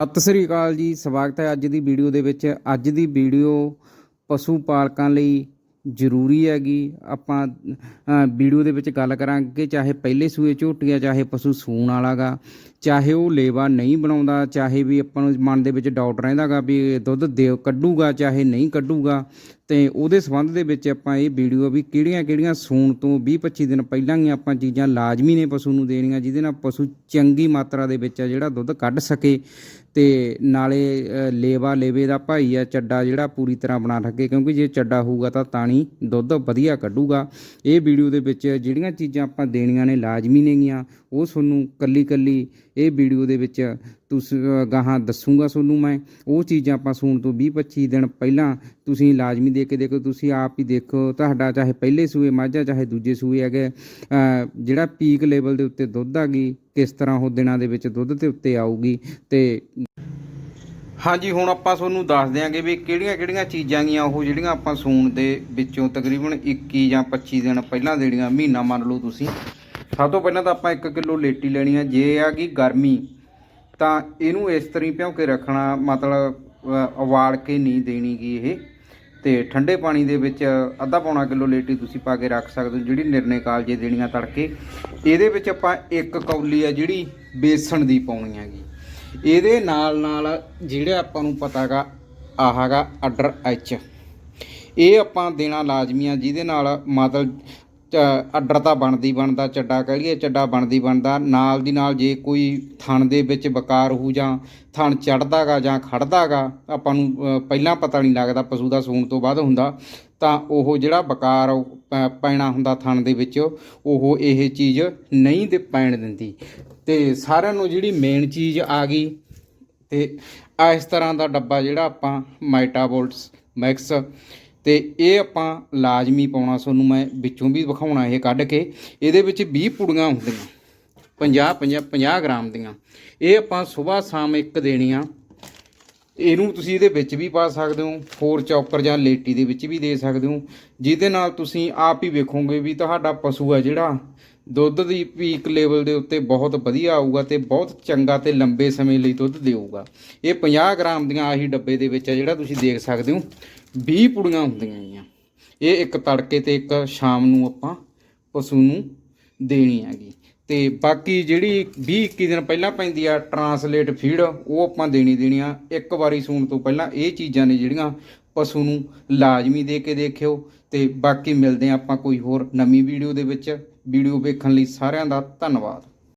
ਸਤਿ ਸ੍ਰੀ ਅਕਾਲ ਜੀ, ਸਵਾਗਤ ਹੈ ਅੱਜ ਦੀ ਵੀਡੀਓ ਦੇ ਵਿੱਚ। ਅੱਜ ਦੀ ਵੀਡੀਓ ਪਸ਼ੂ ਪਾਲਕਾਂ ਲਈ ਜ਼ਰੂਰੀ ਹੈਗੀ। ਆਪਾਂ ਵੀਡੀਓ ਦੇ ਵਿੱਚ ਗੱਲ ਕਰਾਂਗੇ, ਚਾਹੇ ਪਹਿਲੇ ਸੂਏ ਝੋਟੀਆਂ, ਚਾਹੇ ਪਸ਼ੂ ਸੂਣ ਵਾਲਾਗਾ, ਚਾਹੇ ਉਹ ਲੇਵਾ ਨਹੀਂ ਬਣਾਉਂਦਾ, ਚਾਹੇ ਵੀ ਆਪਾਂ ਨੂੰ ਮਨ ਦੇ ਵਿੱਚ ਡਾਊਟ ਰਹਿੰਦਾਗਾ ਵੀ ਦੁੱਧ ਦੇ ਕੱਢੂਗਾ, ਚਾਹੇ ਨਹੀਂ ਕੱਢੂਗਾ। ਤੇ ਉਹਦੇ ਸੰਬੰਧ ਦੇ ਵਿੱਚ ਆਪਾਂ ਇਹ ਵੀਡੀਓ ਵੀ ਕਿਹੜੀਆਂ ਕਿਹੜੀਆਂ ਸੂਣ ਤੋਂ 20 25 ਦਿਨ ਪਹਿਲਾਂ ਹੀ ਆਪਾਂ ਚੀਜ਼ਾਂ ਲਾਜ਼ਮੀ ਨੇ ਪਸ਼ੂ ਨੂੰ ਦੇਣੀਆਂ, ਜਿਹਦੇ ਨਾਲ ਪਸ਼ੂ ਚੰਗੀ ਮਾਤਰਾ ਦੇ ਵਿੱਚ ਆ ਜਿਹੜਾ ਦੁੱਧ ਕੱਢ ਸਕੇ ਤੇ ਨਾਲੇ ਲੇਵਾ ਲੇਵੇ ਦਾ ਭਾਈ ਆ, ਚੱਡਾ ਜਿਹੜਾ ਪੂਰੀ ਤਰ੍ਹਾਂ ਬਣਾ ਸਕੇ, ਕਿਉਂਕਿ ਜੇ ਚੱਡਾ ਹੋਊਗਾ ਤਾਂ ਤਾਣੀ ਦੁੱਧ ਵਧੀਆ ਕੱਢੂਗਾ। ਇਹ ਵੀਡੀਓ ਦੇ ਵਿੱਚ ਜਿਹੜੀਆਂ ਚੀਜ਼ਾਂ ਆਪਾਂ ਦੇਣੀਆਂ ਨੇ ਲਾਜ਼ਮੀ ਨੇਗੀਆਂ, ਉਹ ਤੁਹਾਨੂੰ ਕੱਲੀ ਕੱਲੀ ਇਹ ਵੀਡੀਓ ਦੇ ਵਿੱਚ ਤੁਸੀਂ ਗਾਹਾਂ ਦੱਸੂਗਾ ਤੁਹਾਨੂੰ ਮੈਂ। ਉਹ ਚੀਜ਼ਾਂ ਆਪਾਂ ਸੂਣ ਤੋਂ 20 25 ਦਿਨ ਪਹਿਲਾਂ ਤੁਸੀਂ ਲਾਜ਼ਮੀ ਦੇ ਕੇ ਦੇਖੋ, ਤੁਸੀਂ ਆਪ ਹੀ ਦੇਖੋ, ਤੁਹਾਡਾ ਚਾਹੇ ਪਹਿਲੇ ਸੂਏ, ਮਾਝਾ ਚਾਹੇ ਦੂਜੇ ਸੂਏ ਹੈਗੇ ਜਿਹੜਾ ਪੀਕ ਲੈਵਲ ਦੇ ਉੱਤੇ ਦੁੱਧ ਆਗੀ ਕਿਸ ਤਰ੍ਹਾਂ ਉਹ ਦਿਨਾਂ ਦੇ ਵਿੱਚ ਦੁੱਧ ਦੇ ਉੱਤੇ ਆਊਗੀ, ਤੇ ਹਾਂਜੀ, ਹੁਣ ਆਪਾਂ ਤੁਹਾਨੂੰ ਦੱਸ ਦਿਆਂਗੇ ਵੀ ਕਿਹੜੀਆਂ ਕਿਹੜੀਆਂ ਚੀਜ਼ਾਂ ਗੀਆਂ ਉਹ ਜਿਹੜੀਆਂ ਆਪਾਂ ਸੂਣ ਦੇ ਵਿੱਚੋਂ ਤਕਰੀਬਨ 21 ਜਾਂ 25 ਦਿਨ ਪਹਿਲਾਂ ਜਿਹੜੀਆਂ ਮਹੀਨਾ ਮੰਨ ਲਓ ਤੁਸੀਂ। ਸਭ ਤੋਂ ਪਹਿਲਾਂ ਤਾਂ ਆਪਾਂ 1 ਕਿਲੋ ਲੇਟੀ ਲੈਣੀ ਆ। ਜੇ ਆ ਗਈ ਗਰਮੀ, ਤਾਂ ਇਹਨੂੰ ਇਸ ਤਰ੍ਹਾਂ ਹੀ ਭਿਉਂ ਕੇ ਰੱਖਣਾ, ਮਤਲਬ ਉਬਾਲ ਕੇ ਨਹੀਂ ਦੇਣੀ ਗੀ ਇਹ। ਤੇ ਠੰਡੇ ਪਾਣੀ ਦੇ ਵਿੱਚ ਅੱਧਾ ਪੌਣਾ ਕਿਲੋ ਲੇਟੀ ਤੁਸੀਂ ਪਾ ਕੇ ਰੱਖ ਸਕਦੇ ਹੋ, ਜਿਹੜੀ ਨਿਰਣੇ ਕਾਲਜੇ ਦੇਣੀਆਂ ਤੜਕੇ। ਇਹਦੇ ਵਿੱਚ ਆਪਾਂ ਇੱਕ ਕੌਲੀ ਆ ਜਿਹੜੀ ਬੇਸਣ ਦੀ ਪਾਉਣੀ ਹੈਗੀ ਇਹਦੇ ਨਾਲ ਨਾਲ ਜਿਹੜਾ ਆਪਾਂ ਨੂੰ ਪਤਾਗਾ ਆਹਾਗਾ ਅਡਰ ਐਚ ਇਹ ਆਪਾਂ ਦੇਣਾ ਲਾਜ਼ਮੀ ਆ ਜਿਹਦੇ ਨਾਲ ਮਤਲਬ ਅੱਡਰ ਤਾਂ ਬਣਦੀ ਬਣਦਾ ਚੱਡਾ ਕਹਿ ਲਈਏ, ਚੱਡਾ ਬਣਦੀ ਬਣਦਾ। ਨਾਲ ਦੀ ਨਾਲ ਜੇ ਕੋਈ ਥਣ ਦੇ ਵਿੱਚ ਬਕਾਰ ਹੋ ਜਾਂ, ਥਣ ਚੜਦਾਗਾ ਜਾਂ ਖੜਦਾਗਾ ਆਪਾਂ ਨੂੰ ਪਹਿਲਾਂ ਪਤਾ ਨਹੀਂ ਲੱਗਦਾ, ਪਸ਼ੂ ਦਾ ਸੂਣ ਤੋਂ ਬਾਅਦ ਹੁੰਦਾ, ਤਾਂ ਉਹ ਜਿਹੜਾ ਬਕਾਰ ਪੈਣਾ ਹੁੰਦਾ ਥਣ ਦੇ ਵਿੱਚ, ਉਹ ਇਹ ਚੀਜ਼ ਨਹੀਂ ਦੇ ਪੈਣ ਦਿੰਦੀ। ਤੇ ਸਾਰਿਆਂ ਨੂੰ ਜਿਹੜੀ ਮੇਨ ਚੀਜ਼ ਆ ਗਈ, ਤੇ ਇਸ ਤਰ੍ਹਾਂ ਦਾ ਡੱਬਾ ਜਿਹੜਾ ਆਪਾਂ ਮਾਈਟਾਬੋਲਟਸ ਮੈਕਸ ਤੇ ਇਹ ਆਪਾਂ ਲਾਜ਼ਮੀ ਪਾਉਣਾ ਤੁਹਾਨੂੰ ਮੈਂ ਵਿੱਚੋਂ ਵੀ ਵਿਖਾਉਣਾ ਇਹ ਕੱਢ ਕੇ, ਇਹਦੇ ਵਿੱਚ 20 ਪੁੜੀਆਂ ਹੁੰਦੀਆਂ 50 50 50 ਗ੍ਰਾਮ ਦੀਆਂ। ਇਹ ਆਪਾਂ ਸਵੇਰ ਸ਼ਾਮ ਇੱਕ ਦੇਣੀਆਂ। ਇਹਨੂੰ ਤੁਸੀਂ ਇਹਦੇ ਵਿੱਚ ਵੀ ਪਾ ਸਕਦੇ ਹੋ ਫੋਰ ਚੌਕਰ ਜਾਂ ਲੇਟੀ ਦੇ ਵਿੱਚ ਵੀ ਦੇ ਸਕਦੇ ਹੋ। ਜਿਹਦੇ ਨਾਲ ਤੁਸੀਂ ਆਪ ਹੀ ਵੇਖੋਗੇ ਵੀ ਤੁਹਾਡਾ ਪਸ਼ੂ ਹੈ ਜਿਹੜਾ, ਦੁੱਧ ਦੀ ਪੀਕ ਲੈਵਲ ਦੇ ਉੱਤੇ ਬਹੁਤ ਵਧੀਆ ਆਊਗਾ ਤੇ ਬਹੁਤ ਚੰਗਾ ਤੇ ਲੰਬੇ ਸਮੇਂ ਲਈ ਦੁੱਧ ਦੇਊਗਾ। ਇਹ 50 ਗ੍ਰਾਮ ਦੀਆਂ ਆਹੀ ਡੱਬੇ ਦੇ ਵਿੱਚ ਆ ਜਿਹੜਾ ਤੁਸੀਂ ਦੇਖ ਸਕਦੇ ਹੋ। 20 ਪੁੜੀਆਂ ਹੁੰਦੀਆਂ ਹੈਗੀਆਂ ਇਹ ਇੱਕ ਤੜਕੇ ਤੇ ਇੱਕ ਸ਼ਾਮ ਨੂੰ ਆਪਾਂ ਪਸ਼ੂ ਨੂੰ ਦੇਣੀ ਹੈਗੀ। ਤੇ ਬਾਕੀ ਜਿਹੜੀ 20 21 ਦਿਨ ਪਹਿਲਾਂ ਪੈਂਦੀ ਆ ਟਰਾਂਸਲੇਟ ਫੀਡ ਉਹ ਆਪਾਂ ਦੇਣੀ ਦੇਣੀ ਆ। ਇੱਕ ਵਾਰੀ ਸੂਣ ਤੋਂ ਪਹਿਲਾਂ ਇਹ ਚੀਜ਼ਾਂ ਨੇ ਜਿਹੜੀਆਂ ਪਸ਼ੂ ਨੂੰ ਲਾਜ਼ਮੀ ਦੇ ਕੇ ਦੇਖਿਓ। ਤੇ ਬਾਕੀ ਮਿਲਦੇ ਆ ਆਪਾਂ ਕੋਈ ਹੋਰ ਨਵੀਂ ਵੀਡੀਓ ਦੇ ਵਿੱਚ। ਵੀਡੀਓ ਵੇਖਣ ਲਈ ਸਾਰਿਆਂ ਦਾ ਧੰਨਵਾਦ।